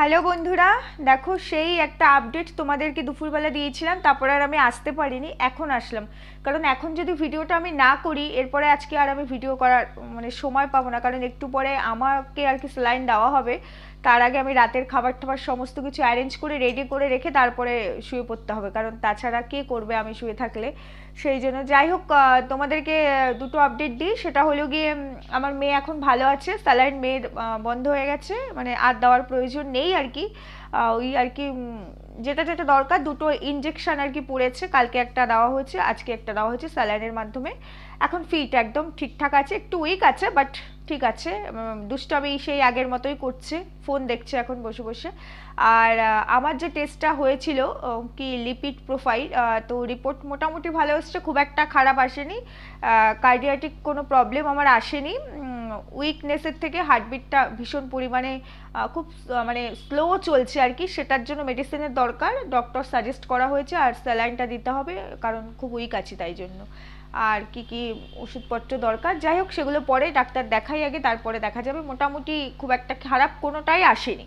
Hello বন্ধুরা, দেখো সেই একটা আপডেট তোমাদেরকে দুপুরবেলা দিয়েছিলাম, তারপরে আর আমি আসতে পারিনি, এখন আসলাম। কারণ এখন যদি ভিডিওটা আমি না করি, এরপরে আজকে আর আমি ভিডিও করার মানে সময় পাবো না, কারণ একটু পরে আমাকে আর কি স্লাইন দেওয়া হবে। তার আগে আমি রাতের খাবার টাবার সমস্ত কিছু অ্যারেঞ্জ করে রেডি করে রেখে তারপরে শুয়ে পড়তে হবে। কারণ তাছাড়া কে করবে আমি শুয়ে থাকলে? সেই জন্য যাই হোক তোমাদেরকে দুটো আপডেট দিই। সেটা হলো গিয়ে আমার মেয়ে এখন ভালো আছে। স্যালাইন মেয়ের বন্ধ হয়ে গেছে। মানে আর দেওয়ার প্রয়োজন নেই আর কি। ওই আর কি যেটা যেটা দরকার, দুটো ইনজেকশন আর কি পড়েছে। কালকে একটা দেওয়া হয়েছে, আজকে একটা দেওয়া হয়েছে স্যালাইনের মাধ্যমে। এখন ফিট একদম ঠিকঠাক আছে, একটু উইক আছে বাট ঠিক আছে দুষ্টামি সেই আগের মতোই করছে ফোন দেখছে এখন বসে বসে। আর আমার যে টেস্টটা হয়েছিল কি লিপিড প্রোফাইল তো রিপোর্ট মোটামুটি ভালো এসেছে, খুব একটা খারাপ আসেনি। কার্ডিয়াটিক কোনো প্রবলেম আমার আসেনি। উইকনেসের থেকে হার্টবিটটা ভীষণ পরিমাণে খুব মানে স্লো চলছে আর কি। সেটার জন্য মেডিসিনের দরকার। ডক্টর সাজেস্ট করা হয়েছে আর স্যালাইনটা দিতে হবে, কারণ খুব উইক আছি তাই জন্য। আর কি কি ওষুধপত্র দরকার? যাই হোক, সেগুলো পরে ডাক্তার দেখাই আগে, তারপরে দেখা যাবে। মোটামুটি খুব একটা খারাপ কোনোটাই আসেনি।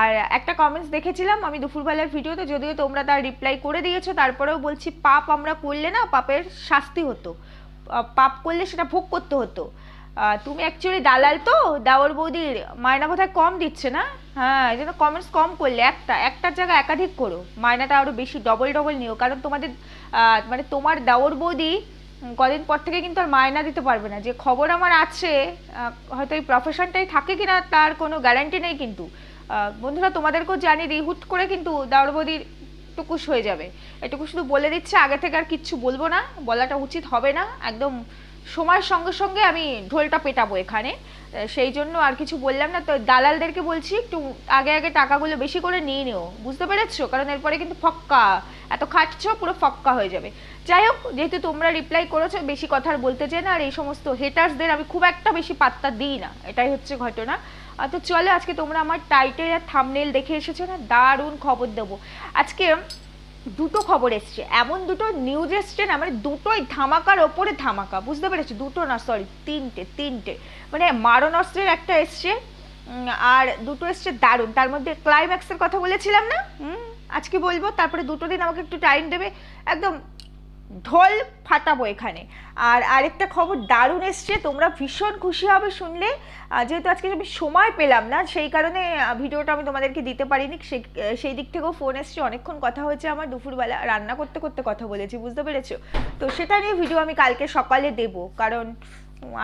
আর একটা কমেন্টস দেখেছিলাম আমি দুপুরবেলার ভিডিওতে যদিও তোমরা তার রিপ্লাই করে দিয়েছ, তারপরেও বলছি, পাপ আমরা করলে না, পাপের শাস্তি হতো। পাপ করলে সেটা ভোগ করতে হতো। তুমি অ্যাকচুয়ালি দালাল তো? দাওয়ার বৌদির মায়না বোধহয় কম দিচ্ছে না? হ্যাঁ এই জন্য কমেন্টস কম করলে একটা, একটার জায়গায় একাধিক করো। মায়নাটা আরও বেশি ডবল ডবল নিও। কারণ তোমাদের মানে তোমার দাওয়ার বৌদি কদিন পর থেকে কিন্তু আর মায়না দিতে পারবে না। যে খবর আমার আছে হয়তো এই প্রফেশনটাই থাকে কিনা তার কোনো গ্যারান্টি নেই কিন্তু। বন্ধুরা, তোমাদেরকেও জানিয়ে দিই, হুট করে কিন্তু দাওয়ার বৌদির টুকুস হয়ে যাবে। এটুকু শুধু বলে দিচ্ছে, আগে থেকে আর কিচ্ছু বলব না। বলাটা উচিত হবে না। একদম সময়ের সঙ্গে সঙ্গে আমি ঢোলটা পেটাবো এখানে। সেই জন্য আর কিছু বললাম না। তো দালালদেরকে বলছি, একটু আগে আগে টাকাগুলো বেশি করে নিয়ে নিও। বুঝতে পেরেছ? কারণ এরপরে কিন্তু ফক্কা। এত খাটছো, পুরো ফক্কা হয়ে যাবে। যাই হোক, যেহেতু তোমরা রিপ্লাই করেছ, বেশি কথা বলতে চাই না। আর এই সমস্ত হেটার্সদের আমি খুব একটা বেশি পাত্তা দিই না। এটাই হচ্ছে ঘটনা। তো চলো, আজকে তোমরা আমার টাইটেল আর থামনেল দেখে এসেছ না? দারুণ খবর দেবো। আজকে দুটো খবর এসছে। এমন দুটো নিউজ এসছে না মানে দুটোই ধামাকার ওপরে ধামাকা, বুঝতে পেরেছি? দুটো না সরি তিনটে তিনটে। মানে মারণাস্ত্রের একটা এসছে আর দুটো এসছে দারুণ। তার মধ্যে ক্লাইম্যাক্সের কথা বলেছিলাম না? আজকে বলব, তারপরে দুটো দিন আমাকে একটু টাইম দেবে। একদম ঢোল ফাটাবো এখানে। আর আরেকটা খবর দারুণ এসছে, তোমরা ভীষণ খুশি হবে শুনলে। যেহেতু আজকে আমি সময় পেলাম না, সেই কারণে ভিডিওটা আমি তোমাদেরকে দিতে পারিনি। সে সেই দিক থেকেও ফোন এসছে, অনেকক্ষণ কথা হয়েছে আমার, দুপুরবেলা রান্না করতে করতে কথা বলেছি, বুঝতে পেরেছ? তো সেটা নিয়ে ভিডিও আমি কালকে সকালে দেবো, কারণ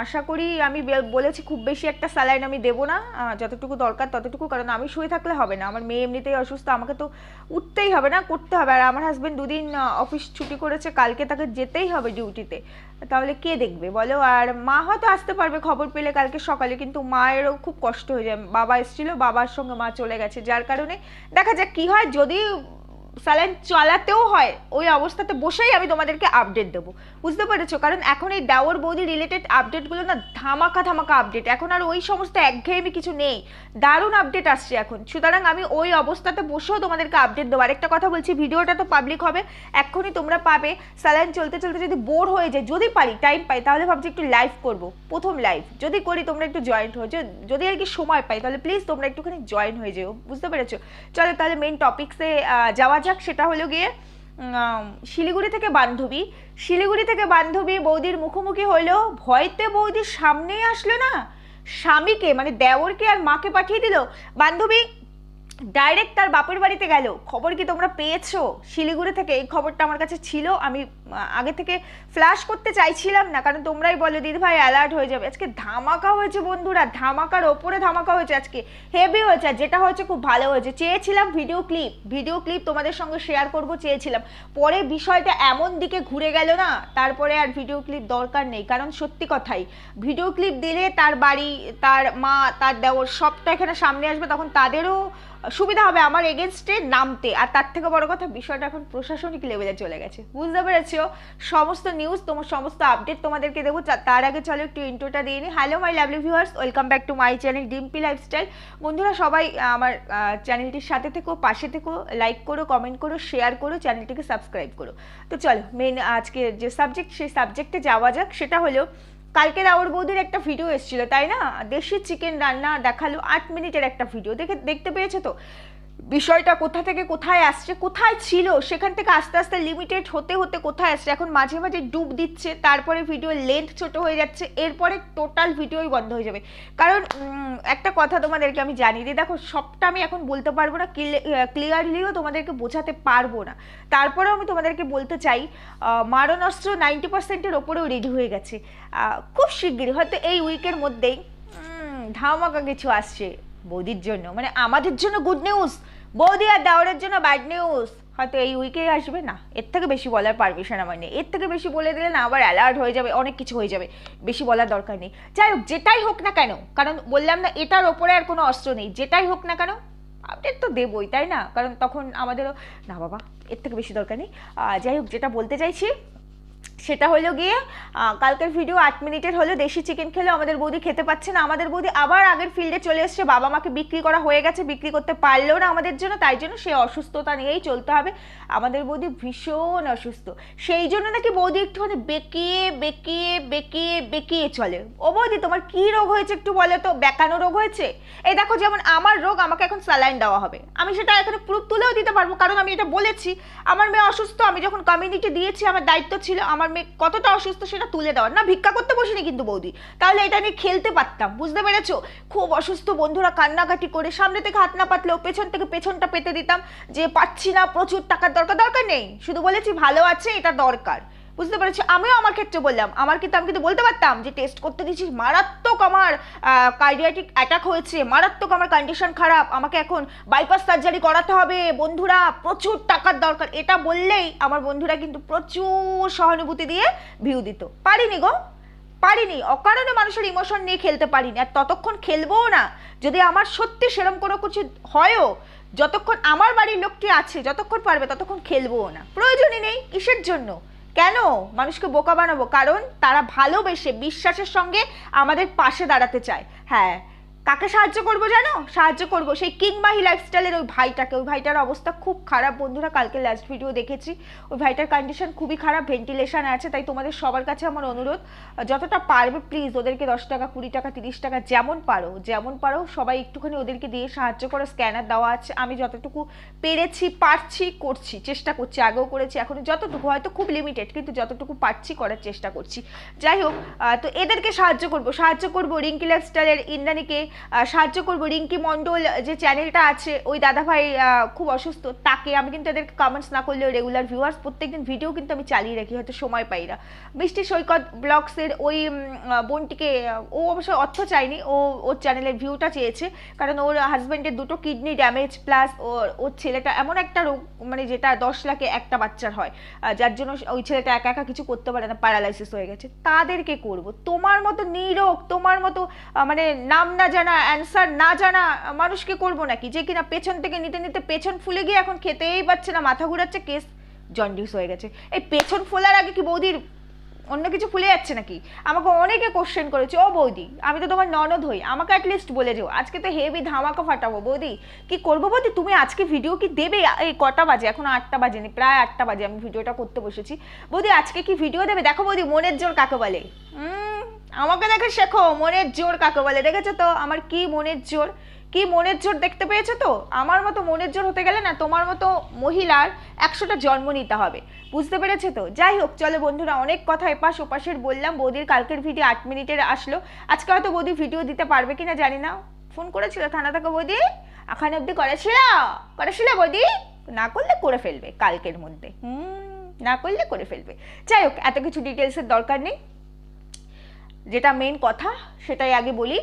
আশা করি আমি বলেছি খুব বেশি একটা স্যালাইন আমি দেবো না যতটুকু দরকার ততটুকু, কারণ আমি শুয়ে থাকলে হবে না। আমার মেয়ে এমনিতেই অসুস্থ, আমাকে তো উঠতেই হবে না, করতে হবে। আর আমার হাজবেন্ড দুদিন অফিস ছুটি করেছে, কালকে তাকে যেতেই হবে ডিউটিতে তাহলে কে দেখবে বলো? আর মা হয়তো আসতে পারবে, খবর পেলে কালকে সকালে, কিন্তু মায়েরও খুব কষ্ট হয়ে যায়। বাবা এসেছিল, বাবার সঙ্গে মা চলে গেছে। যার কারণে দেখা যাক কী হয়, যদি স্যালাইন চালাতেও হয়, ওই অবস্থাতে বসেই আমি তোমাদেরকে আপডেট দেবো। বুঝতে পেরেছ? কারণ এখন এই ডাওয়ার বৌদি রিলেটেড আপডেটগুলো না ধামাকা ধামাকা আপডেট এখন আর ওই সমস্ত একঘেয়েমি কিছু নেই। দারুণ আপডেট আসছে এখন। সুতরাং আমি ওই অবস্থাতে বসেও তোমাদেরকে আপডেট দেবো। আরেকটা কথা বলছি, ভিডিওটা তো পাবলিক হবে, এক্ষুনি তোমরা পাবে। স্যালাইন চলতে চলতে যদি বোর হয়ে যায়, যদি পারি টাইম পাই, তাহলে ভাবছি একটু লাইভ করব, প্রথম লাইভ যদি করি, তোমরা একটু জয়েন্ট হয়ে যদি আর কি সময় পাই, তাহলে প্লিজ তোমরা একটুখানি জয়েন হয়ে যেও। বুঝতে পেরেছ? চলো তাহলে মেন টপিক্সে যাওয়া যাক, সেটা হলো গিয়ে শিলিগুড়ি থেকে বান্ধবী। শিলিগুড়ি থেকে বান্ধবী বৌদির মুখোমুখি হলো ভয়তে বৌদির সামনেই আসলো না। স্বামীকে মানে দেওরকে আর মাকে পাঠিয়ে দিল। বান্ধবী ডাইরেক্ট তার বাপের বাড়িতে গেল। খবর কি তোমরা পেয়েছ? শিলিগুড়ি থেকে এই খবরটা আমার কাছে ছিল। আমি আগে থেকে ফ্ল্যাশ করতে চাইছিলাম না, কারণ তোমরাই বলো, দিদি ভাই অ্যালার্ট হয়ে যাবে। আজকে ধামাকা হয়েছে বন্ধুরা, ধামাকার ওপরে ধামাকা হয়েছে আজকে। হেভি হয়েছে, আর যেটা হয়েছে খুব ভালো হয়েছে। চেয়েছিলাম ভিডিও ক্লিপ ভিডিও ক্লিপ তোমাদের সঙ্গে শেয়ার করব, চেয়েছিলাম। পরে বিষয়টা এমন দিকে ঘুরে গেল না, তারপরে আর ভিডিও ক্লিপ দরকার নেই, কারণ সত্যি কথাই ভিডিও ক্লিপ দিলে তার বাড়ি, তার মা, তার দেওর সবটা এখানে সামনে আসবে, তখন তাদেরও সুবিধা হবে আমার এগেনস্টে নামতে। আর তার থেকে বড় কথা, বিষয়টা এখন প্রশাসনিক লেভেলে চলে গেছে। বুঝতে পেরেছ? সমস্ত নিউজ তোমার সমস্ত আপডেট তোমাদেরকে দেবো। তার আগে চলো একটু ইন্ট্রোটা দিয়ে নিই। Hello my lovely viewers welcome back to my channel Dimpi lifestyle বন্ধুরা, সবাই আমার চ্যানেলটির সাথে থেকো, পাশে থেকো লাইক করো কমেন্ট করো শেয়ার করো চ্যানেলটিকে সাবস্ক্রাইব করো। তো চলো মেন আজকে যে সাবজেক্ট সেই সাবজেক্টে যাওয়া যাক। সেটা হলো কালকে রাউর বৌদির একটা ভিডিও এসেছিল, তাই না? দেশি চিকেন রান্না দেখাল আট মিনিটের একটা ভিডিও দেখে, দেখতে পেয়েছে তো? বিষয়টা কোথা থেকে কোথায় আসছে, কোথায় ছিল, সেখান থেকে আস্তে আস্তে লিমিটেড হতে হতে কোথায় আসছে, এখন মাঝে মাঝে ডুব দিচ্ছে, তারপরে ভিডিও লেন্থ ছোট হয়ে যাচ্ছে, এরপরে টোটাল ভিডিওই বন্ধ হয়ে যাবে। কারণ একটা কথা তোমাদেরকে আমি জানি দিয়ে দেখো সবটা আমি এখন বলতে পারব না ক্লিয়ারলিও তোমাদেরকে বোঝাতে পারব না। তারপরেও আমি তোমাদেরকে বলতে চাই মারণাস্ত্র নাইনটি পার্সেন্টের ওপরেও রেডি হয়ে গেছে। খুব শিগগিরই, হয়তো এই উইকের মধ্যেই ধামাকা কিছু আসছে। বৌদির জন্য। মানে আমাদের জন্য গুড নিউজ বৌদি আর দাওরের জন্য ব্যাড নিউজ হয়তো এই উইকে আসবে না, এর থেকে বেশি বলার পারমিশন আমার নেই। এর থেকে বেশি বলে দিলে না আবার অ্যালার্ট হয়ে যাবে, অনেক কিছু হয়ে যাবে, বেশি বলার দরকার নেই। যাই হোক, যেটাই হোক না কেন, কারণ বললাম না এটার ওপরে আর কোনো অস্ত্র নেই, যেটাই হোক না কেন আপডেট তো দেবই, তাই না? কারণ তখন আমাদেরও, না বাবা, এর থেকে বেশি দরকার নেই। যাই হোক, যেটা বলতে চাইছি সেটা হলো গিয়ে কালকের ভিডিও আট মিনিটের হলো দেশি চিকেন খেলে আমাদের বৌদি খেতে পাচ্ছে না। আমাদের বৌদি আবার আগের ফিল্ডে চলে এসছে। বাবা মাকে বিক্রি করা হয়ে গেছে, বিক্রি করতে পারলেও না আমাদের জন্য, তাই জন্য সে অসুস্থতা নিয়েই চলতে হবে। আমাদের বৌদি ভীষণ অসুস্থ। সেই জন্য নাকি বৌদি একটুখানি বেঁকিয়ে বেঁকিয়ে বেঁকিয়ে বেঁকিয়ে চলে। ও বৌদি, তোমার কি রোগ হয়েছে একটু বলো তো? বেকানো রোগ হয়েছে? এই দেখো, যেমন আমার রোগ, আমাকে এখন স্যালাইন দেওয়া হবে। আমি সেটা এখানে প্রুফ তুলেও দিতে পারব, কারণ আমি এটা বলেছি। আমার মেয়ে অসুস্থ, আমি যখন কমিউনিটি দিয়েছি, আমার দায়িত্ব ছিল আমার মেয়ে কতটা অসুস্থ সেটা তুলে দেওয়ার। না, ভিক্ষা করতে বসিনি কিন্তু বৌদি। তাহলে এটা নিয়ে খেলতে পারতাম, বুঝতে পেরেছ? খুব অসুস্থ বন্ধুরা কান্নাকাটি করে সামনে থেকে হাত না পাতলেও পেছন থেকে পেছনটা পেতে দিতাম, যে পাচ্ছি না, প্রচুর টাকার দরকার দরকার নেই। শুধু বলেছি ভালো আছে, এটা দরকার। বুঝতে পেরেছি? আমিও আমার ক্ষেত্রে বললাম। আমার কিন্তু আমি কিন্তু বলতে পারতাম যে টেস্ট করতে দিয়েছি মারাত্মক আমার কার্ডিয়াটিক অ্যাটাক হয়েছে, মারাত্মক আমার কন্ডিশন খারাপ, আমাকে এখন বাইপাস সার্জারি করাতে হবে। বন্ধুরা, প্রচুর টাকার দরকার। এটা বললেই আমার বন্ধুরা কিন্তু প্রচুর সহানুভূতি দিয়ে ভিউ দিত। পারিনি গো। পারিনি। অকারণে মানুষের ইমোশন নিয়ে খেলতে পারিনি। আর ততক্ষণ খেলবোও না। যদি আমার সত্যি সেরম কোনো কিছু হয়ও, যতক্ষণ আমার বাড়ির লোকটি আছে, যতক্ষণ পারবে, ততক্ষণ খেলবোও না। প্রয়োজনই নেই, কিসের জন্য? কেন? মানুষকে বোকা বানাবো। কারণ তারা ভালোবেসে বিশ্বাসের সঙ্গে আমাদের পাশে দাঁড়াতে চায়। হ্যাঁ কাকে সাহায্য করব জানো? সাহায্য করব। সেই কিংবাহি লাইফস্টাইলের ওই ভাইটাকে। ওই ভাইটার অবস্থা খুব খারাপ বন্ধুরা। কালকে লাস্ট ভিডিও দেখেছি। ওই ভাইটার কন্ডিশন খুবই খারাপ। ভেন্টিলেশন আছে। তাই তোমাদের সবার কাছে আমার অনুরোধ যতটা পারবে প্লিজ ওদেরকে দশ টাকা কুড়ি টাকা তিরিশ টাকা যেমন পারো যেমন পারো সবাই একটুখানি ওদেরকে দিয়ে সাহায্য করো। স্ক্যানার দেওয়া আছে। আমি যতটুকু পেরেছি পারছি করছি চেষ্টা করছি। আগেও করেছি এখন যতটুকু হয়তো খুব লিমিটেড কিন্তু যতটুকু পারছি করার চেষ্টা করছি। যাই হোক তো এদেরকে সাহায্য করব। সাহায্য করব রিঙ্কি লাইফস্টাইলের ইন্দ্রাণীকে। আহ, সাহায্য করব। রিঙ্কি মণ্ডল যে চ্যানেলটা আছে, ওই দাদাভাই খুব অসুস্থ, তাকে আমি কিন্তু এদেরকে কমেন্টস না করলেও রেগুলার ভিউয়ার্স প্রত্যেকদিন ভিডিও কিন্তু আমি চালিয়ে রাখি, হয়তো সময় পাই না। বৃষ্টি সৈকত ব্লগসের ওই বোনটিকে ও অবশ্য অর্থ চায়নি, ও, ওর চ্যানেলের ভিউটা চেয়েছে, কারণ ওর হাজব্যান্ডের দুটো কিডনি ড্যামেজ প্লাস ওর ওর ছেলেটা এমন একটা রোগ মানে যেটা দশ লাখে একটা বাচ্চার হয় যার জন্য ওই ছেলেটা একা একা কিছু করতে পারে না প্যারালাইসিস হয়ে গেছে। তাদেরকে করব। তোমার মতো নিরোগ তোমার মতো মানে নাম না জানা অ্যান্সার না জানা, মানুষকে করব নাকি? যে কিনা পেছন থেকে নিতে নিতে পেছন ফুলে গিয়ে এখন খেতেই পাচ্ছে না, মাথা ঘুরাচ্ছে কেস জন্ডিস হয়ে গেছে। এই পেছন ফোলার আগে কি বৌদির অন্য কিছু ফুলে যাচ্ছে নাকি? আমাকে অনেকে কোশ্চেন করেছে, ও বৌদি, আমি তো তোমার ননদ হই, আমাকে অ্যাটলিস্ট বলে যেও। আজকে তো হেভি ধামাকা ফাটাবো, বৌদি। কি করব বৌদি? তুমি আজকে ভিডিও কি দেবে? এই কটা বাজে, এখন আটটা বাজেনি, প্রায় আটটা বাজে, আমি ভিডিওটা করতে বসেছি। বৌদি, আজকে কি ভিডিও দেবে? দেখো বৌদি, মনের জোর কাকে বলে? আমাকে দেখে শেখো, মনের জোর কাকে বলে? দেখেছ তো? আমার কি মনের জোর? কি মনের জোর দেখতে পেয়েছ তো? আমার মতো মনের জোর হতে গেলে না তোমার মতো মহিলার একশোটা জন্ম নিতে হবে। বুঝতে পেরেছে তো? যাই হোক, চলো বন্ধুরা, অনেক কথা এপাশ ওপাশের বললাম। বৌদির কালকের ভিডিও আট মিনিটের আসলো। আজকে হয়তো বৌদি ভিডিও দিতে পারবে কিনা জানি না। ফোন করেছিল, থানা থেকে বৌদি। এখানে অব্দি করেছিল? করেছিল বৌদি? না করলে করে ফেলবে কালকের মধ্যে। হুম, না করলে করে ফেলবে। যাই হোক, এত কিছু ডিটেলসের দরকার নেই। যেটা মেন কথা, সেটাই আগে বলি।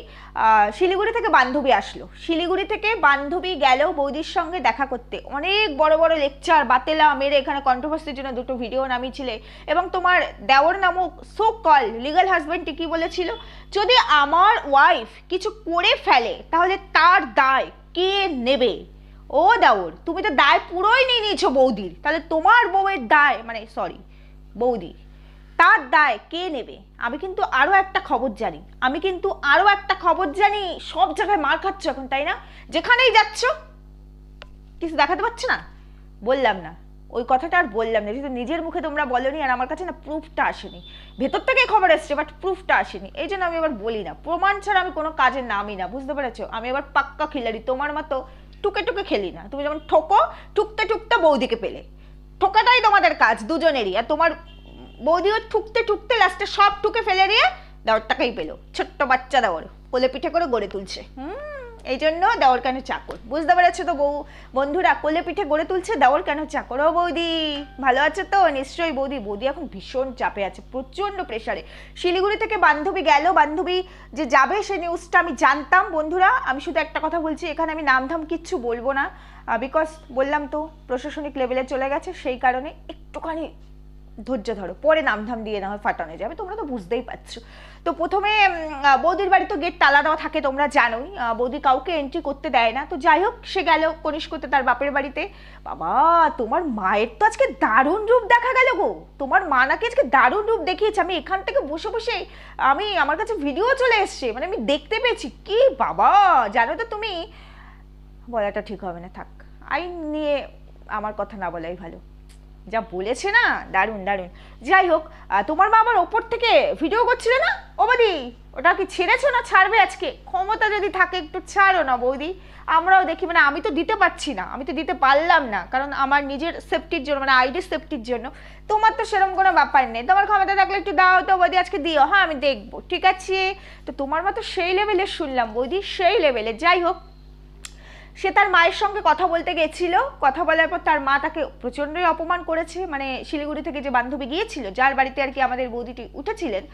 শিলিগুড়ি থেকে বান্ধবী আসলো। শিলিগুড়ি থেকে বান্ধবী গেল বৌদির সঙ্গে দেখা করতে। অনেক বড় বড় লেকচার বাতেলা, মেরে, এখানে কন্ট্রোভার্সির জন্য দুটো ভিডিও নামিয়েছিলে। এবং তোমার দেওর নামক সো কল লিগাল হাজব্যান্ডটি কি বলেছিল? যদি আমার ওয়াইফ কিছু করে ফেলে, তাহলে তার দায় কে নেবে? ও দাওর, তুমি তো দায় পুরোই নিয়ে নিয়েছো বৌদির। তাহলে তোমার বউয়ের দায় মানে সরি বৌদি তার দায় কে নেবে? আমি কিন্তু আরও একটা খবর জানি। আমি কিন্তু আরও একটা খবর জানি। সব জায়গায় মার খাচ্ছ এখন, তাই না? যেখানেই যাচ্ছ, কিছু দেখাতে পারছ না? বললাম না। ওই কথাটা আর বললাম না। যেহেতু নিজের মুখে তোমরা বলনি আর আমার কাছে না প্রুফটা আসেনি। ভেতর থেকে খবর এসছে বাট প্রুফটা আসেনি। এই জন্য আমি এবার বলি না। প্রমাণ ছাড়া আমি কোনো কাজে নামি না, বুঝতে পেরেছ? আমি এবার পাক্কা খিলাড়ি, তোমার মতো টুকে টুকে খেলি না। তুমি যেমন ঠোকো, টুকতে টুকতে বৌদিকে পেলে। ঠোকাটাই তোমাদের কাজ, দুজনেরই। আর তোমার বৌদিও ঠুকতে ঠুকতে লাস্টে সব ঠুকে ফেলে দিয়ে দেওয়ারটাকেই পেল। ছোট্ট বাচ্চা দেওয়ার কোলে পিঠে করে গড়ে তুলছে। হুম। এই জন্য দেওয়ার কেন চাকর? বুঝতে পেরেছ তো বউ বন্ধুরা কোলে পিঠে গড়ে তুলছে দেওয়ার কেন চাকর? ও বৌদি ভালো আছে তো? নিশ্চয়ই বৌদি বৌদি এখন ভীষণ চাপে আছে প্রচণ্ড প্রেশারে শিলিগুড়ি থেকে বান্ধবী গেল বান্ধবী যে যাবে সে নিউজটা আমি জানতাম। বন্ধুরা আমি শুধু একটা কথা বলছি এখানে আমি নামধাম কিচ্ছু বলব না। বিকজ বললাম তো প্রশাসনিক লেভেলে চলে গেছে সেই কারণে একটুখানি ধৈর্য ধরো, পরে নামধাম দিয়ে না হয় ফাটানো যাবে তোমরা তো বুঝতেই পারছ। তো প্রথমে বৌদির বাড়ি তো গেট তালা দেওয়া থাকে, তোমরা জানোই। বৌদি কাউকে এন্ট্রি করতে দেয় না। তো যাই হোক, সে গেল কনিষ্কতে তার বাপের বাড়িতে। বাবা, তোমার মায়ের তো আজকে দারুণ রূপ দেখা গেল গো। তোমার মা নাকি আজকে দারুণ রূপ দেখিয়েছে। আমি এখান থেকে বসে বসে আমি, আমার কাছে ভিডিও চলে এসছে। মানে আমি দেখতে পেয়েছি। কি বাবা! জানো তো তুমি? বলাটা ঠিক হবে না, থাক। আইন নিয়ে আমার কথা না বলাই ভালো। যা বলেছে না, দারুণ দারুণ। যাই হোক তোমার মা আমার ওপর থেকে ভিডিও করছিল না? ও বৌদি, ওটা কি ছেড়েছো না ছাড়বে আজকে? ক্ষমতা যদি থাকে একটু ছাড়ো না বৌদি। আমরাও দেখি মানে আমি তো দিতে পারছি না, আমি তো দিতে পারলাম না, কারণ আমার নিজের সেফটির জন্য মানে আইডি সেফটির জন্য। তোমার তো সেরকম কোনো ব্যাপার নেই। তোমার ক্ষমতা থাকলে একটু দাও তো বৌদি, আজকে দিও। হ্যাঁ আমি দেখব, ঠিক আছে? তো তোমার মা তো সেই লেভেলে শুনলাম বৌদি, সেই লেভেলে যাই হোক সে তার মায়ের সঙ্গে কথা বলতে গেছিল। কথা বলার পর তার মা তাকে প্রচণ্ডই অপমান করেছে। মানে শিলিগুড়ি থেকে যে বান্ধবী গিয়েছিল, যার বাড়িতে আর কি আমাদের বৌদিটি উঠেছিলেন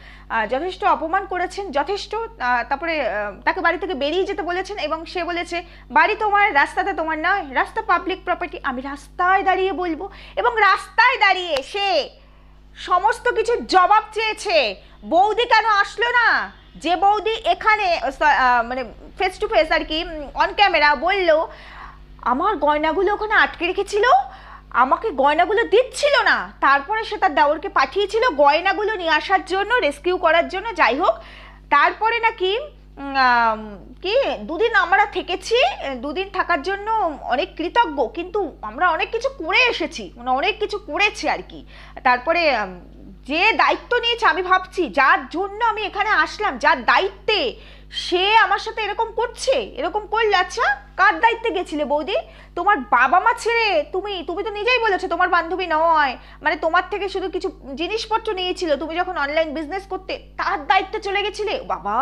যথেষ্ট অপমান করেছেন, যথেষ্ট তারপরে তাকে বাড়ি থেকে বেরিয়ে যেতে বলেছেন এবং সে বলেছে, বাড়ি তোমার রাস্তাতে তোমার নয়, রাস্তা পাবলিক প্রপার্টি আমি রাস্তায় দাঁড়িয়ে বলব। এবং রাস্তায় দাঁড়িয়ে সে সমস্ত কিছুর জবাব চেয়েছে। বৌদি কেন আসলো না? যে বৌদি এখানে মানে ফেস টু ফেস আর কি অন ক্যামেরা বলল, আমার গয়নাগুলো ওখানে আটকে রেখেছিল, আমাকে গয়নাগুলো দিচ্ছিল না। তারপরে সে তার দেওরকে পাঠিয়েছিল গয়নাগুলো নিয়ে আসার জন্য রেস্কিউ করার জন্য, যাই হোক। তারপরে নাকি কি, দুদিন আমরা থেকেছি, দুদিন থাকার জন্য অনেক কৃতজ্ঞ, কিন্তু আমরা অনেক কিছু করে এসেছি মানে অনেক কিছু করেছি আর কি। তারপরে যে দায়িত্ব নিয়েছে আমি ভাবছি যার জন্য আমি এখানে আসলাম যার দায়িত্বে সে আমার সাথে এরকম করছে? এরকম করলে আচ্ছা কার দায়িত্বে গেছিলে বৌদি? তোমার বাবা মা ছেড়ে তুমি তুমি তো নিজেই বলেছ তোমার বান্ধবী নয়। মানে তোমার থেকে শুধু কিছু জিনিসপত্র নিয়েছিল তুমি যখন অনলাইন বিজনেস করতে তার দায়িত্বে চলে গেছিলে? বাবা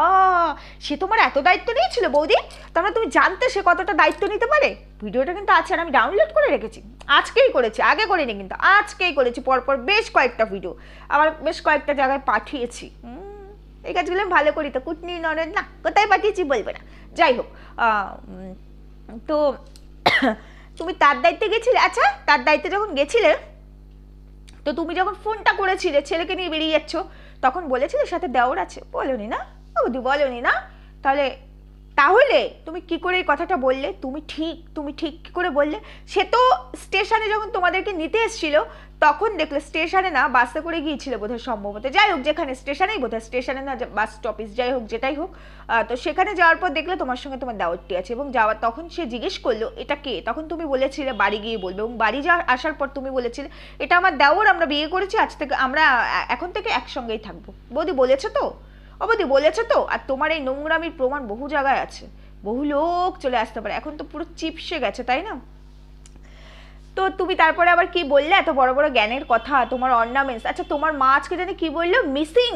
সে তোমার এত দায়িত্ব নিয়েছিল বৌদি? তার তুমি জানতে সে কতটা দায়িত্ব নিতে পারে? ভিডিওটা কিন্তু আছে আর আমি ডাউনলোড করে রেখেছি। আজকেই করেছি আগে করিনি কিন্তু আজকেই করেছি পরপর বেশ কয়েকটা ভিডিও আবার বেশ কয়েকটা জায়গায় পাঠিয়েছি হুম, এই কাজগুলো ভালো করি তো, কুটনি নরেন না, কোথায় পাঠিয়েছি বলবে না। যাই হোক তো তুমি তার দায়িত্বে গেছিলে? আচ্ছা তার দায়িত্বে যখন গেছিলে, তো তুমি যখন ফোনটা করেছিলে, ছেলেকে নিয়ে বেরিয়ে যাচ্ছ, তখন বলেছিলে সাথে দেওর আছে? বলনি না? বৌদি, বলনি না? তাহলে তাহলে তুমি কি করে এই কথাটা বললে? তুমি ঠিক তুমি ঠিক কি করে বললে? সে তো স্টেশনে যখন তোমাদেরকে নিতে এসেছিল তখন দেখলে স্টেশনে না বাসে করে গিয়েছিল বোধহয় সম্ভবত। যাই হোক, যেখানে স্টেশনেই বোধহয়, স্টেশনে না বাস স্টপিস যাই হোক, যেটাই হোক। তো সেখানে যাওয়ার পর দেখলে তোমার সঙ্গে তোমার দাওয়াতটি আছে এবং যাওয়ার, তখন সে জিজ্ঞেস করল, এটা কে? তখন তুমি বলেছিলে, বাড়ি গিয়ে বলবে। এবং বাড়ি যাওয়ার আসার পর তুমি বলেছিলে, এটা আমার দেওর, আমরা বিয়ে করেছি, আজ থেকে আমরা এখন থেকে একসঙ্গেই থাকব। বৌদি বলেছ তো? বৌদি বলেছ তো? আর তোমার এই নোংরামির প্রমাণ বহু জায়গায় আছে। বহু লোক চলে আসতে পারে। এখন তো পুরো চিপসে গেছে, তাই না? তো তুমি তারপরে আবার কি বললে? এত বড় বড় জ্ঞানের কথা, তোমার অর্নামেন্টস আচ্ছা তোমার মা আজকে জানি কি বলল? মিসিং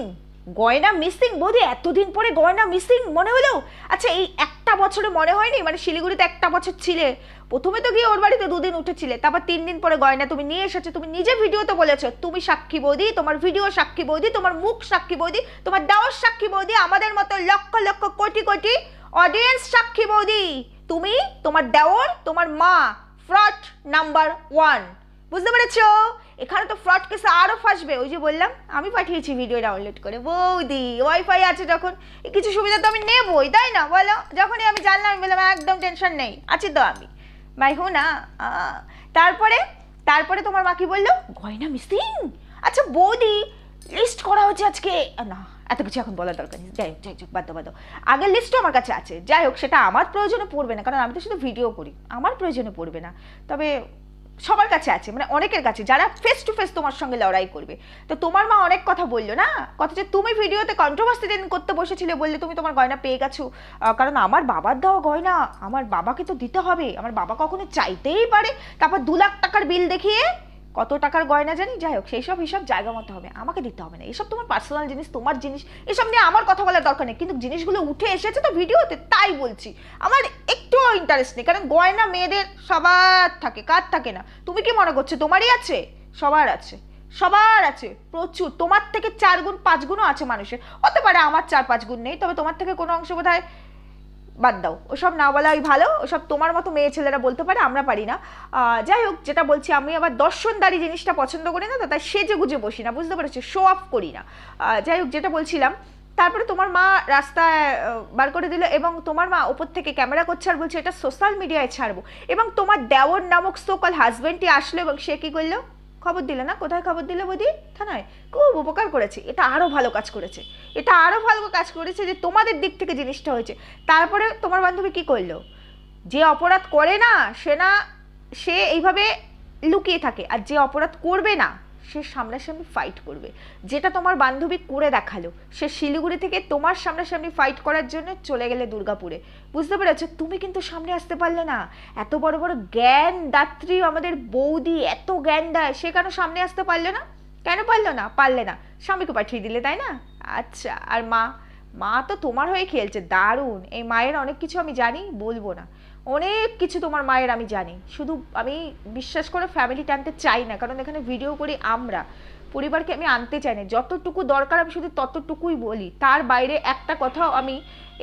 গয়না মিসিং বোধে এতদিন পরে গয়না মিসিং মনে হলো? আচ্ছা এই একটা বছরে মনে হয়নি? মানে শিলিগুড়িতে একটা বছর ছিলে। প্রথমে তো গিয়ে ওর বাড়িতে দুদিন উঠেছিলে। তারপর তিন দিন পরে গয়না তুমি নিয়ে এসেছ। তুমি নিজে ভিডিওতে বলেছ, তুমি সাক্ষী বৌদি, তোমার ভিডিও সাক্ষী বৌদি, তোমার মুখ সাক্ষী বৌদি, তোমার দেওয়ার সাক্ষী বৌদি, আমাদের মতো লক্ষ লক্ষ কোটি কোটি অডিয়েন্স সাক্ষী বৌদি। তুমি, তোমার দেওর তোমার মা ফ্রড নাম্বার ওয়ান। বুঝতে পেরেছ? এখানে তো ফ্রড কেসে আরও ফাঁসবে। ওই যে বললাম, আমি পাঠিয়েছি ভিডিও ডাউনলোড করে। বৌদি ওয়াইফাই আছে যখন। কিছু সুবিধা তো আমি নেবই, তাই না? বলো, যখনই আমি জানলাম, আমি বললাম, একদম টেনশন নেই। আছি তো আমি। ভাই, হো না। তারপরে তারপরে তোমার মা কি বলল? গয়না মিসিং আচ্ছা বৌদি লিস্ট করা হচ্ছে আজকে। না এত কিছু এখন বলার দরকার নেই। যাই হোক যাই হোক দাও, বাদ আগের লিস্টও আমার কাছে আছে। যাই হোক সেটা আমার প্রয়োজনে পড়বে না কারণ আমি তো শুধু ভিডিও করি। আমার প্রয়োজনে পড়বে না। তবে সবার কাছে আছে মানে অনেকের কাছে। যারা ফেস টু ফেস তোমার সঙ্গে লড়াই করবে। তো তোমার মা অনেক কথা বলল না? কথা যে তুমি ভিডিওতে কন্ট্রোভার্সি দিন করতে বসেছিলে বললে তুমি তোমার গয়না পেয়ে গেছো। কারণ আমার বাবার দেওয়া গয়না আমার বাবাকে তো দিতে হবে। আমার বাবা কখনো চাইতেই পারে। তারপর দু লাখ টাকার বিল দেখিয়ে কত টাকার গয়না জানি? যাই হোক সেই সব হিসাব জায়গা মতো হবে। আমাকে দিতে হবে না। এসব তোমার পার্সোনাল জিনিস, তোমার জিনিস, এসব নিয়ে আমার কথা বলার দরকার নেই। কিন্তু জিনিসগুলো উঠে এসেছে তো ভিডিওতে, তাই বলছি। আমার একটুও ইন্টারেস্ট নেই। কারণ গয়না মেয়েদের সবার থাকে, কার থাকে না? তুমি কি মনে করছ? তোমারই আছে? সবার আছে। সবার আছে, প্রচুর। তোমার থেকে চার গুণ, পাঁচ গুণও আছে মানুষের। হতে পারে আমার চার, পাঁচ গুণ নেই, তবে তোমার থেকে কোনো অংশ বোধ বাদ দাও। ওসব না বলাই ভালো, ওসব তোমার মতো মেয়ে ছেলেরা বলতে পারে, আমরা পারি না। যাই হোক, যেটা বলছি, আমি আবার দর্শনদারি জিনিসটা পছন্দ করি না, তাই সেজে গুজে বসি না, বুঝতে পেরেছ? শো অফ করি না। যাই হোক, যেটা বলছিলাম, তারপরে তোমার মা রাস্তায় বার করে দিল এবং তোমার মা ওপর থেকে ক্যামেরা করছে আর বলছে, এটা সোশ্যাল মিডিয়ায় ছাড়বো। এবং তোমার দেওর নামক সোকল হাজবেন্ডটি আসলো এবং সে কী করল? খবর দিলে না? কোথায় খবর দিলে বৌদি? থানায়। খুব উপকার করেছে। এটা আরও ভালো কাজ করেছে। এটা আরও ভালো কাজ করেছে যে তোমাদের দিক থেকে জিনিসটা হয়েছে। তারপরে তোমার বান্ধবী কি করল? যে অপরাধ করে না, সে না, সে এইভাবে লুকিয়ে থাকে। আর যে অপরাধ করবে না সে সামনাসামনি ফাইট করবে। যেটা তোমার বান্ধবী করে দেখাল, সে শিলিগুড়ি থেকে তোমার সামনাসামনি ফাইট করার জন্য চলে গেলে দুর্গাপুরে। বুঝতে পেরেছ? তুমি কিন্তু সামনে আসতে পারলে না। এত বড় বড় জ্ঞান দাত্রী আমাদের বৌদি এত জ্ঞান দেয়, সে কেন সামনে আসতে পারলে না? কেন পারল না? পারলে না। স্বামীকে পাঠিয়ে দিলে, তাই না? আচ্ছা আর মা? মা তো তোমার হয়ে খেলছে, দারুণ। এই মায়ের অনেক কিছু আমি জানি, বলব না। অনেক কিছু তোমার মায়ের আমি জানি। শুধু আমি বিশ্বাস করে ফ্যামিলি টানতে চাই না, কারণ এখানে ভিডিও করি আমরা। পরিবারকে আমি আনতে চাই না। যতটুকু দরকার আমি শুধু ততটুকুই বলি। তার বাইরে একটা কথাও আমি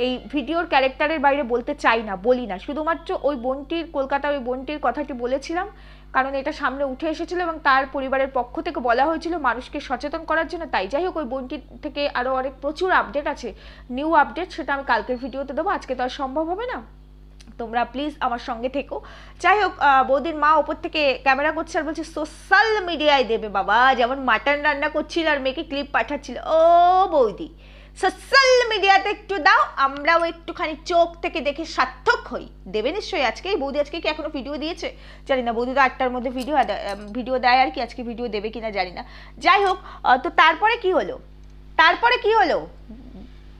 এই ভিডিওর ক্যারেক্টারের বাইরে বলতে চাই না, বলি না। শুধুমাত্র ওই বোনটির কলকাতা ওই বোনটির কথাটি বলেছিলাম, কারণ এটা সামনে উঠে এসেছিল এবং তার পরিবারের পক্ষ থেকে বলা হয়েছিল মানুষকে সচেতন করার জন্য। তাই যাই হোক, ওই বোনটির থেকে আরও অনেক প্রচুর আপডেট আছে। নিউ আপডেট সেটা আমি কালকের ভিডিওতে দেবো। আজকে তো আর সম্ভব হবে না। তোমরা প্লিজ আমার সঙ্গে থেকো। যাই হোক বৌদির মা ওপর থেকে ক্যামেরা করছে আর বলছে সোশ্যাল মিডিয়ায় দেবে বাবা, যেমন মাটন রান্না করছিল আর মেয়েকে ক্লিপ পাঠাচ্ছিল। ও বৌদি সোশ্যাল মিডিয়াতে একটু দাও, আমরাও একটুখানি চোখ থেকে দেখে সার্থক হই। দেবে নিশ্চয়ই আজকে? বৌদি আজকে কি এখনও ভিডিও দিয়েছে? জানি না, বৌদি তো আটটার মধ্যে ভিডিও ভিডিও দেয় আর কি, আজকে ভিডিও দেবে কিনা জানি না। যাই হোক তো তারপরে কি হলো? তারপরে কি হলো?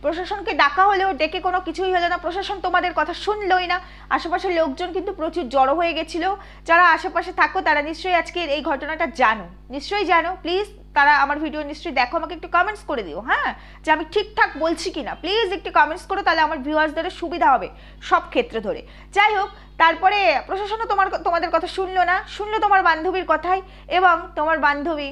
প্রশাসনকে ডাকা হলেও ডেকে কোনো কিছুই হলো না। প্রশাসন তোমাদের কথা শুনলোই না। আশেপাশের লোকজন কিন্তু প্রচুর জড়ো হয়ে গেছিল। যারা আশেপাশে থাকো, তারা নিশ্চয়ই আজকের এই ঘটনাটা জানো। নিশ্চয়ই জানো। প্লিজ তারা আমার ভিডিও নিশ্চয়ই দেখো। আমাকে একটু কমেন্টস করে দিও হ্যাঁ? যে আমি ঠিকঠাক বলছি কি না প্লিজ একটু কমেন্টস করো, তাহলে আমার ভিউয়ার্সদের সুবিধা হবে সব ক্ষেত্রে ধরে। যাই হোক, তারপরে প্রশাসনও তোমার তোমাদের কথা শুনলো না। শুনলো তোমার বান্ধবীর কথাই এবং তোমার বান্ধবী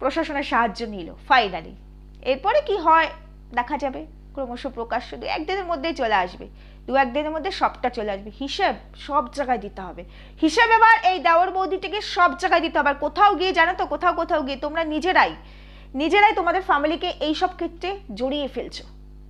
প্রশাসনের সাহায্য নিল ফাইনালি এরপরে কি হয়? দেখা যাবে, ক্রমশ প্রকাশ শুধু একদিনের মধ্যেই চলে আসবে। দু একদিনের মধ্যে সবটা চলে আসবে। হিসেব সব জায়গায় দিতে হবে। হিসেব এবার এই দেওয়ার বৌদিটিকে সব জায়গায় দিতে হবে। আর কোথাও গিয়ে জানো তো, কোথাও কোথাও গিয়ে তোমরা নিজেরাই নিজেরাই তোমাদের ফ্যামিলিকে এই সব ক্ষেত্রে জড়িয়ে ফেলছো।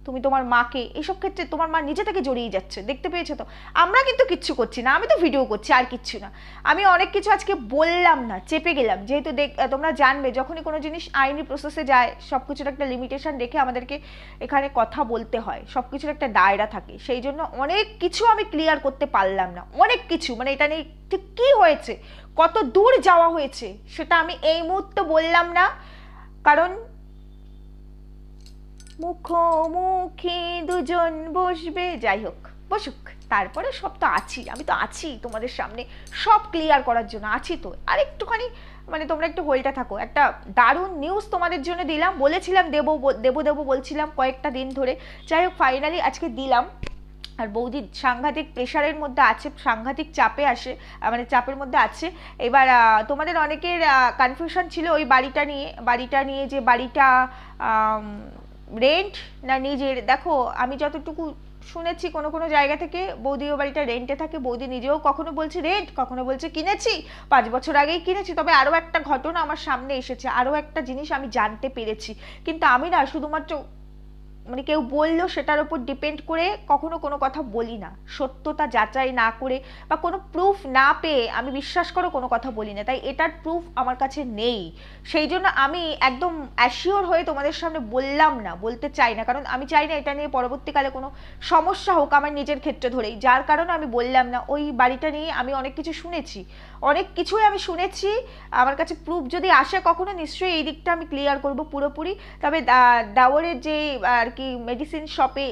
তুমি তোমার মাকে এইসব ক্ষেত্রে তোমার মা নিজে থেকে জড়িয়ে যাচ্ছে, দেখতে পেয়েছ তো? আমরা কিন্তু কিচ্ছু করছি না, আমি তো ভিডিও করছি, আর কিচ্ছু না। আমি অনেক কিছু আজকে বললাম না, চেপে গেলাম। যেহেতু দেখ তোমরা জানবে, যখনই কোনো জিনিস আইনি প্রসেসে যায় সব কিছুর একটা লিমিটেশন রেখে আমাদেরকে এখানে কথা বলতে হয় সব কিছুর একটা দায়রা থাকে। সেই জন্য অনেক কিছু আমি ক্লিয়ার করতে পারলাম না, অনেক কিছু মানে এটা নিয়ে ঠিক কী হয়েছে, কত দূর যাওয়া হয়েছে, সেটা আমি এই মুহূর্তে বললাম না। কারণ মুখোমুখি দুজন বসবে। যাই হোক, বসুক, তারপরে সব তো আছি, আমি তো আছি তোমাদের সামনে। সব ক্লিয়ার করার জন্য আছি তো। আর একটুখানি মানে তোমরা একটু হোল্ডে থাকো। একটা দারুণ নিউজ তোমাদের জন্য দিলাম, বলেছিলাম, দেবো দেবো দেবো বলছিলাম কয়েকটা দিন ধরে। যাই হোক ফাইনালি আজকে দিলাম। আর বৌদি সাংঘাতিক প্রেশারের মধ্যে আছে, সাংঘাতিক চাপে আসে মানে চাপের মধ্যে আছে। এবার তোমাদের অনেকের কনফিউশন ছিল ওই বাড়িটা নিয়ে বাড়িটা নিয়ে যে বাড়িটা রেন্ট না নিজের, দেখো, আমি যতটুকু শুনেছি কোনো কোনো জায়গা থেকে বৌদিও বাড়িটা রেন্টে থাকে, বৌদি নিজেও কখনো বলছে রেন্ট কখনো বলছে কিনেছি, পাঁচ বছর আগেই কিনেছি, তবে আরও একটা ঘটনা আমার সামনে এসেছে, আরও একটা জিনিস আমি জানতে পেরেছি। কিন্তু আমি না শুধুমাত্র মানে কেউ বলল সেটার উপর ডিপেন্ড করে কখনো কোনো কথা বলি না। সত্যতা যাচাই না করে বা কোনো প্রুফ না পেয়ে আমি বিশ্বাস করো কোনো কথা বলি না। তাই এটার প্রুফ আমার কাছে নেই। সেই জন্য আমি একদম অ্যাসিওর হয়ে তোমাদের সামনে বললাম না, বলতে চাই না। কারণ আমি চাই না এটা নিয়ে পরবর্তীকালে কোনো সমস্যা হোক আমার নিজের ক্ষেত্রে ধরেই। যার কারণে আমি বললাম না, ওই বাড়িটা নিয়ে আমি অনেক কিছু শুনেছি। অনেক কিছুই আমি শুনেছি। আমার কাছে প্রুফ যদি আসে কখনো, নিশ্চয়ই এই দিকটা আমি ক্লিয়ার করব পুরোপুরি। তবে দাওয়ারের যে, আর কি মেডিসিন শপে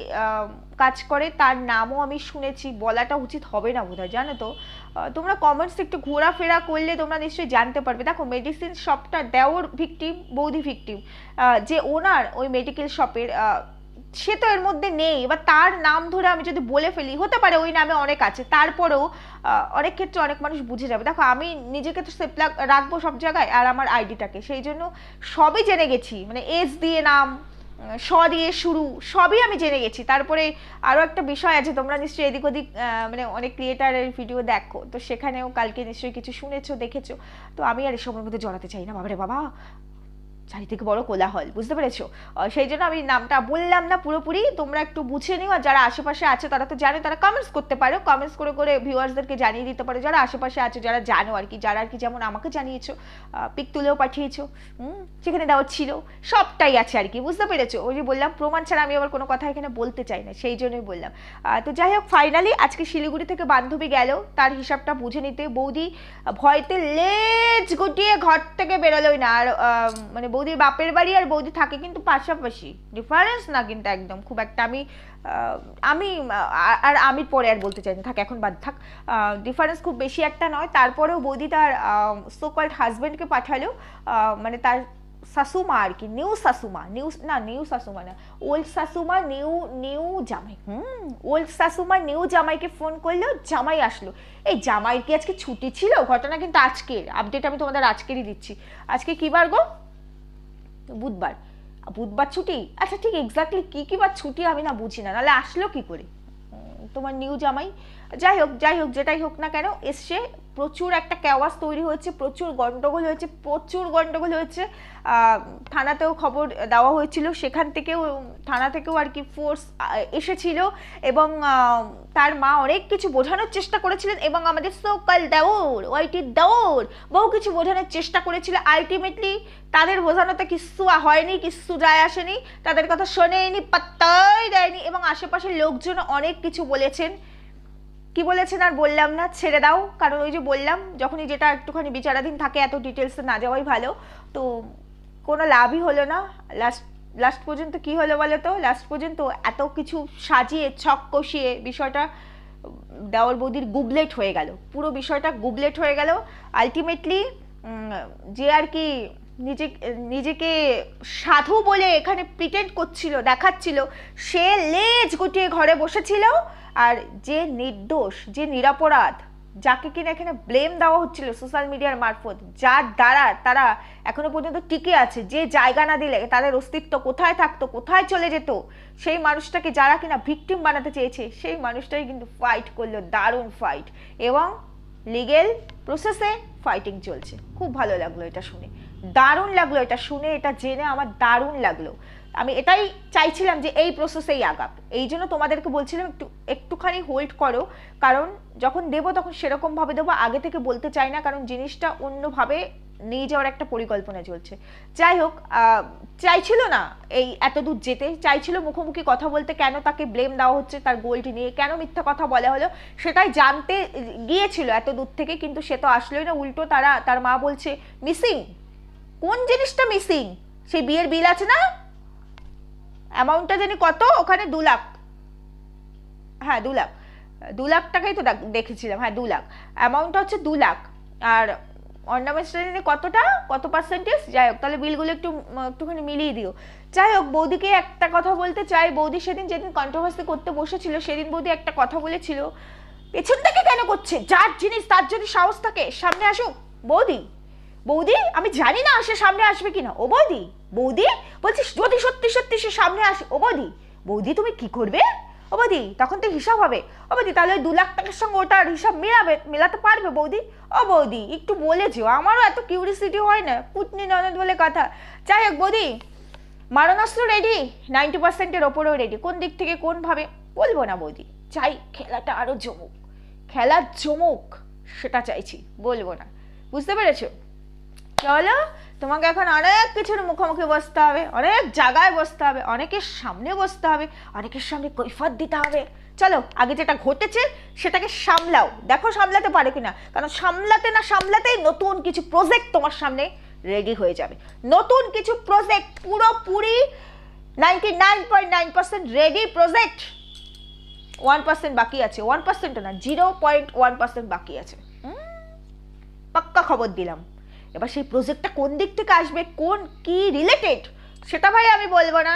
কাজ করে, তার নামও আমি শুনেছি। বলাটা উচিত হবে না বোধহয়, জানো তো? তোমরা কমেন্টস একটু ঘোরাফেরা করলে তোমরা নিশ্চয়ই জানতে পারবে। দেখো মেডিসিন শপটা দেওর ভিকটিম বৌদি ভিকটিম যে ওনার ওই মেডিকেল শপের সে তো এর মধ্যে নেই। এবার তার নাম ধরে আমি যদি বলে ফেলি, হতে পারে ওই নামে অনেক আছে। তারপরেও অনেক ক্ষেত্রে অনেক মানুষ বুঝে যাবে। দেখো, আমি নিজেকে তো সেফ রাখব সব জায়গায় আর আমার আইডিটাকে। সেই জন্য সবই জেনে গেছি। মানে এস দিয়ে নাম স দিয়ে শুরু, সবই আমি জেনে গেছি। তারপরে আরও একটা বিষয় আছে, তোমরা নিশ্চয়ই এদিক ওদিক মানে অনেক ক্রিয়েটারের ভিডিও দেখো। তো সেখানেও কালকে নিশ্চয়ই কিছু শুনেছো, দেখেছ। তো আমি আর এসবের মধ্যে জড়াতে চাই না। বাবারে বাবা! চারিদিকে বড় কোলাহল, বুঝতে পেরেছ? সেই জন্য আমি নামটা বললাম না পুরোপুরি, তোমরা একটু বুঝে নিও, আর যারা আশেপাশে আছে তারা তো জানে, তারা কমেন্টস করতে পারো। কমেন্টস করে করে ভিউয়ার্সদেরকে জানিয়ে দিতে পারো, যারা আশেপাশে আছে, যারা জানো আর কি, যারা আর কি যেমন আমাকে জানিয়েছো পিক তুলেও পাঠিয়েছো, হুম সেখানে দেওয়া ছিল, সবটাই আছে আর কি, বুঝতে পেরেছ? ওই যে বললাম, প্রমাণ ছাড়া আমি আবার কোনো কথা এখানে বলতে চাই না, সেই জন্যই বললাম। তো যাই হোক ফাইনালি আজকে শিলিগুড়ি থেকে বান্ধবী গেল, তার হিসাবটা বুঝে নিতে, বৌদি ভয়তে লেজ গুটিয়ে ঘর থেকে বেরোলোই না, আর মানে বৌদির বাপের বাড়ি আর বৌদি থাকে কিন্তু পাশাপাশি। ডিফারেন্স না কিন্তু একদম, খুব একটা আমি আমি আর আমি পরে আর বলতে চাই থাক, এখন বাদ, থাক। ডিফারেন্স খুব বেশি একটা নয়। তারপরেও বৌদি তার সো কল্ড হাজব্যান্ডকে পাঠালো মানে তার শাশুমা আর কি নিউ শাশুমা নিউ না নিউ শাশুমা না ওল্ড শাশুমা নিউ নিউ জামাই, হুম ওল্ড শাশুমা নিউ জামাইকে ফোন করল, জামাই আসলো। এই জামাইয়ের কি আজকে ছুটি ছিল? ঘটনা কিন্তু আজকের। আপডেট আমি তোমাদের আজকেরই দিচ্ছি। আজকে কি বার গো? বুধবার। বুধবার ছুটি? আচ্ছা ঠিক এক্স্যাক্টলি কী কী বার ছুটি আমি না বুঝি না, নাহলে আসলো কি করে? তোমার নিউ জামাই। যাই হোক যাই হোক, যেটাই হোক না কেন, এসছে প্রচুর একটা ক্যাওয়াস তৈরি হয়েছে, প্রচুর গন্ডগোল হয়েছে, প্রচুর গন্ডগোল হয়েছে। থানাতেও খবর দেওয়া হয়েছিল, সেখান থেকেও, থানা থেকেও আর কি ফোর্স এসেছিল এবং তার মা অনেক কিছু বোঝানোর চেষ্টা করেছিলেন এবং আমাদের সোকাল দেওর ওয়াইটি দেওর, বহু কিছু বোঝানোর চেষ্টা করেছিল। আলটিমেটলি তাদের বোঝানোতে কিচ্ছু হয়নি, কিচ্ছু যায় আসেনি, তাদের কথা শোনেনি, পাত্তাই দেয়নি এবং আশেপাশের লোকজন অনেক কিছু বলেছেন। কি বলেছেন আর বললাম না, ছেড়ে দাও। কারণ ওই যে বললাম, যখনই যেটা একটুখানি বিচারাধীন থাকে, এত ডিটেলসে না যাওয়াই ভালো। তো কোনো লাভই হলো না। লাস্ট লাস্ট পর্যন্ত কি হলো বলো তো? লাস্ট পর্যন্ত এত কিছু সাজিয়ে, ছক কষিয়ে বিষয়টা দেওয়ার বৌদির গুবলেট হয়ে গেল। পুরো বিষয়টা গুবলেট হয়ে গেল। আলটিমেটলি যে আর কি নিজে নিজেকে সাধু বলে এখানে প্রিটেন্ড করছিল, দেখাচ্ছিল। সে লেজ গুটিয়ে ঘরে বসেছিল আর যে নির্দোষ, যে নিরাপরাধ, যাকে কিনা এখানে ব্লেম দেওয়া হচ্ছিল সোশ্যাল মিডিয়ার মারফত, যার দ্বারা তারা এখনও পর্যন্ত টিকে আছে, যে জায়গা না দিলে তাদের অস্তিত্ব কোথায় থাকতো, কোথায় চলে যেত, সেই মানুষটাকে যারা কিনা ভিকটিম বানাতে চেয়েছে, সেই মানুষটাই কিন্তু ফাইট করল, দারুণ ফাইট এবং লিগেল প্রসেসে ফাইটিং চলছে। খুব ভালো লাগল এটা শুনে। দারুণ লাগল এটা শুনে, এটা জেনে আমার দারুণ লাগল। আমি এটাই চাইছিলাম যে এই প্রসেসেই আগাক। এই জন্য তোমাদেরকে বলছিলাম একটু, একটুখানি হোল্ড করো। কারণ যখন দেবো তখন সেরকমভাবে দেবো, আগে থেকে বলতে চাই না। কারণ জিনিসটা অন্যভাবে নিয়ে যাওয়ার একটা পরিকল্পনা চলছে। যাই হোক চাইছিল না এই এত দূর যেতে। চাইছিল মুখোমুখি কথা বলতে কেন তাকে ব্লেম দেওয়া হচ্ছে, তার গোলটি নিয়ে। কেন মিথ্যা কথা বলা হলো সেটাই জানতে গিয়েছিল এত দূর থেকে। কিন্তু সে তো আসলোই না। উল্টো তারা, তার মা বলছে মিসিং কোন জিনিসটা মিসিং সেই বিয়ের বিল আছে না? অ্যামাউন্টটা জানি কত? ওখানে দু লাখ। হ্যাঁ দু লাখ। দু লাখ টাকাই তো দেখেছিলাম। হ্যাঁ দু লাখ। অ্যামাউন্টটা হচ্ছে দু লাখ। আর অর্নামেন্টসটা জানি কতটা? কত পার্সেন্টেজ যাই হোক, তাহলে বিলগুলো একটু একটুখানি মিলিয়ে দিও। যাই হোক, বৌদিকে একটা কথা বলতে চাই। বৌদি সেদিন যেদিন কন্ট্রোভার্সি করতে বসেছিল, সেদিন বৌদি একটা কথা বলেছিল। পেছন থেকে কেন করছে? যার জিনিস, তার যদি সাহস থাকে, সামনে আসুক। বৌদি? বৌদি, আমি জানি না সে সামনে আসবে কিনা। ও বৌদি বৌদি বলছিস যদি সত্যি সত্যি সে সামনে আসে, ও বৌদি বৌদি, তুমি কি করবে? ও বৌদি, তখন তো হিসাব হবে। ও বৌদি, তাহলে দু লাখ টাকার সঙ্গে ওটার হিসাব মেলাবে, মেলাতে পারবে বৌদি? ও বৌদি, একটু বলে যেও, আমারও এত কিউরিসিটি হয় না কুটনি ননদ বলে কথা। যাই হোক বৌদি, মারণাস্ত্র রেডি নাইনটি পার্সেন্টের ওপরেও রেডি কোন দিক থেকে কোনভাবে বলব না বৌদি। চাই খেলাটা আরও জমুক। খেলা জমুক, সেটা চাইছি, বলব না। বুঝতে পেরেছ? চলো, তোমাকে এখন অনেক কিছুর মুখোমুখি বসতে হবে, অনেক জায়গায় বসতে হবে, অনেকের সামনে বসতে হবে, অনেকের সামনে কৈফত দিতে হবে। চলো, আগে যেটা ঘটেছে সেটাকে সামলাও। দেখো সামলাতে পারে কিনা। কারণ সামলাতে না সামলাতেই নতুন কিছু প্রজেক্ট তোমার সামনে রেডি হয়ে যাবে। নতুন কিছু প্রজেক্ট পুরোপুরি ninety nine point nine percent ready project one percent বাকি আছে। ওয়ান পার্সেন্ট না জিরো পয়েন্ট ওয়ান পার্সেন্ট বাকি আছে? পাক্কা খবর দিলাম। এবার সেই প্রজেক্টটা কোন দিক থেকে আসবে, কোন কি রিলেটেড সেটা ভাই আমি বলব না।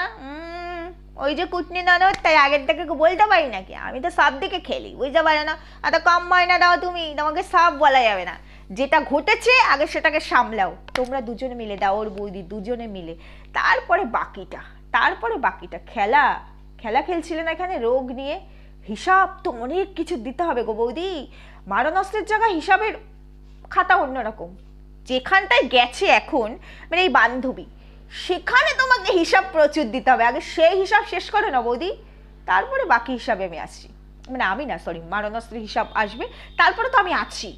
ওই যে কুটনি ননদ, তাই আগের থেকে বলতে পারি নাকি? আমি তো সব দিকে খেলি, বুঝতে পারো না? এত কম মায়না দাও তুমি, তোমাকে সব বলা যাবে না। যেটা ঘটেছে, আগে সেটাকে সামলাও। তোমরা দুজনে মিলে দাও ওর বৌদি দুজনে মিলে। তারপরে বাকিটা তারপরে বাকিটা। খেলা খেলা খেলছিলেন এখানে? রোগ নিয়ে। হিসাব তো অনেক কিছু দিতে হবে গো বৌদি। মারণাস্ত্রের জায়গায় হিসাবের খাতা অন্যরকম। যেখানটায় গেছে এখন মানে এই বান্ধবী, সেখানে তোমাকে হিসাব প্রচুর দিতে হবে। আগে সেই হিসাব শেষ করে না বৌদি। তারপরে বাকি হিসাবে আমি আসছি। মানে আমি না সরি মারণাস্ত্রের হিসাব আসবে। তারপরে তো আমি আছি।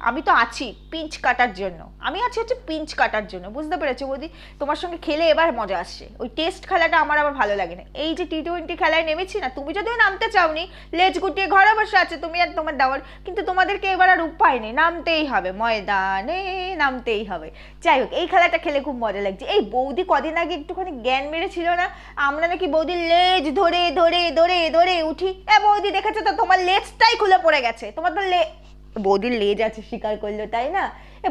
আমি তো আছি পিঞ্চ কাটার জন্য। আমি আছি হচ্ছে পিঞ্চ কাটার জন্য। বুঝতে পেরেছ বৌদি? তোমার সঙ্গে খেলে এবার মজা আসছে। ওই টেস্ট খেলাটা আমার আবার ভালো লাগে না। এই যে টি টোয়েন্টি খেলায় নেমেছি না, তুমি যদিও নামতে চাওনি, লেজ গুটিয়ে ঘরে বসে আছে তুমি আর তোমার দেওয়ার কিন্তু তোমাদেরকে এবার আর উপায় নেই। নামতেই হবে, ময়দানে নামতেই হবে। যাই হোক, এই খেলাটা খেলে খুব মজা লাগছে। এই বৌদি কদিন আগে একটুখানি জ্ঞান মেরেছিল না? আমরা নাকি বৌদির লেজ ধরে ধরে ধরে ধরে উঠি। এ বৌদি দেখেছ তো, তোমার লেজটাই খুলে পড়ে গেছে। তোমার তো লে বৌদির লেজ আছে স্বীকার করল, তাই না?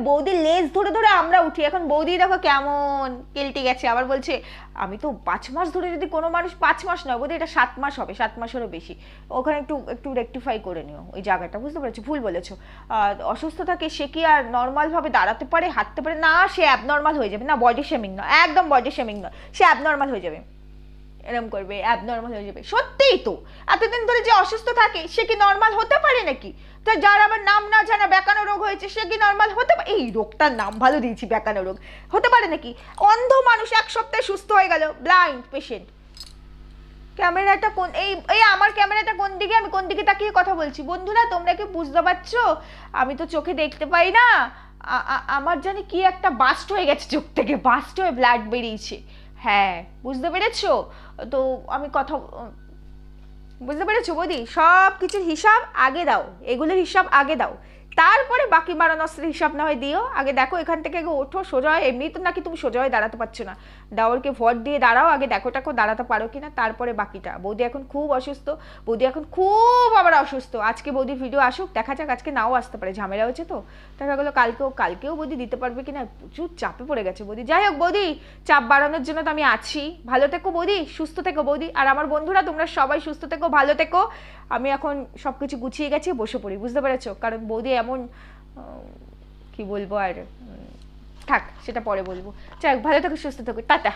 বৌদির লেজ ধরে ধরে আমরা উঠি। এখন বৌদি দেখো কেমন কেলটে গেছে, আবার বলছে, আমি তো পাঁচ মাস ধরে যদি কোনো মানুষ পাঁচ মাস নয় বৌদি এটা সাত মাস হবে, সাত মাসেরও বেশি। ওখানে একটু একটু রেকটিফাই করে নিও ওই জায়গাটা, বুঝতে পেরেছ? ভুল বলেছ। অসুস্থ থাকে সে কি আর নর্মালভাবে দাঁড়াতে পারে, হাঁটতে পারে? না, সে অ্যাবনর্মাল হয়ে যাবে। না বডি শেমিং নয়, একদম বডি শেমিং নয়, সে অ্যাবনর্মাল হয়ে যাবে। এরম করবে অ্যাবনর্মাল হয়ে যাবে। সত্যিই তো, এতদিন ধরে যে অসুস্থ থাকে, সে কি নর্মাল হতে পারে নাকি? তা যার আবার নাম না জানা বেকানো রোগ হয়েছে, সে কি নর্মাল হতে পারে এই রোগটার নাম ভালো দিয়েছি বেকানো রোগ। হতে পারে নাকি? অন্ধ মানুষ এক সপ্তাহে সুস্থ হয়ে গেল ব্লাইন্ড পেশেন্ট ক্যামেরাটা কোন, এই এই আমার ক্যামেরাটা কোন দিকে, আমি কোন দিকে তাকিয়ে কথা বলছি? বন্ধুরা, তোমরা কি বুঝতে পারছ? আমি তো চোখে দেখতে পাই না। আমার জানি কি একটা বাস্ট হয়ে গেছে, চোখ থেকে। বাস্ট হয়ে ব্লাড বেরিয়েছে। হ্যাঁ বুঝতে পেরেছ? তো আমি কথা, বুঝতে পেরেছ বৌদি? সব কিছুর হিসাব আগে দাও, এগুলোর হিসাব আগে দাও। তারপরে বাকি মারণাস্ত্রের হিসাব না হয় দিও। আগে দেখো, এখান থেকে ওঠো সোজা এমনি তো নাকি তুমি সোজা হয়ে দাঁড়াতে পারছ না। দাওরকে ভোট দিয়ে দাঁড়াও, আগে দেখো টাকো, দাঁড়াতে পারো কিনা, তারপরে বাকিটা। বৌদি এখন খুব অসুস্থ, বৌদি এখন খুব আবার অসুস্থ। আজকে বৌদির ভিডিও আসুক, দেখা যাক, আজকে নাও আসতে পারে, ঝামেলা হয়েছে তো। দেখা গেলো, কালকেও কালকেও বৌদি দিতে পারবে কিনা, প্রচুর চাপে পড়ে গেছে বৌদি। যাই হোক বৌদি, চাপ বাড়ানোর জন্য তো আমি আছি। ভালো থেকো বৌদি, সুস্থ থেকো বৌদি। আর আমার বন্ধুরা, তোমরা সবাই সুস্থ থেকো, ভালো থেকো। আমি এখন সব কিছু গুছিয়ে গেছি, বসে পড়ি, বুঝতে পেরেছ? কারণ বৌদি এমন কি বলব আর থাক সেটা পরে বলব যাই ভালো থাকো সুস্থ থাকো। টাটা।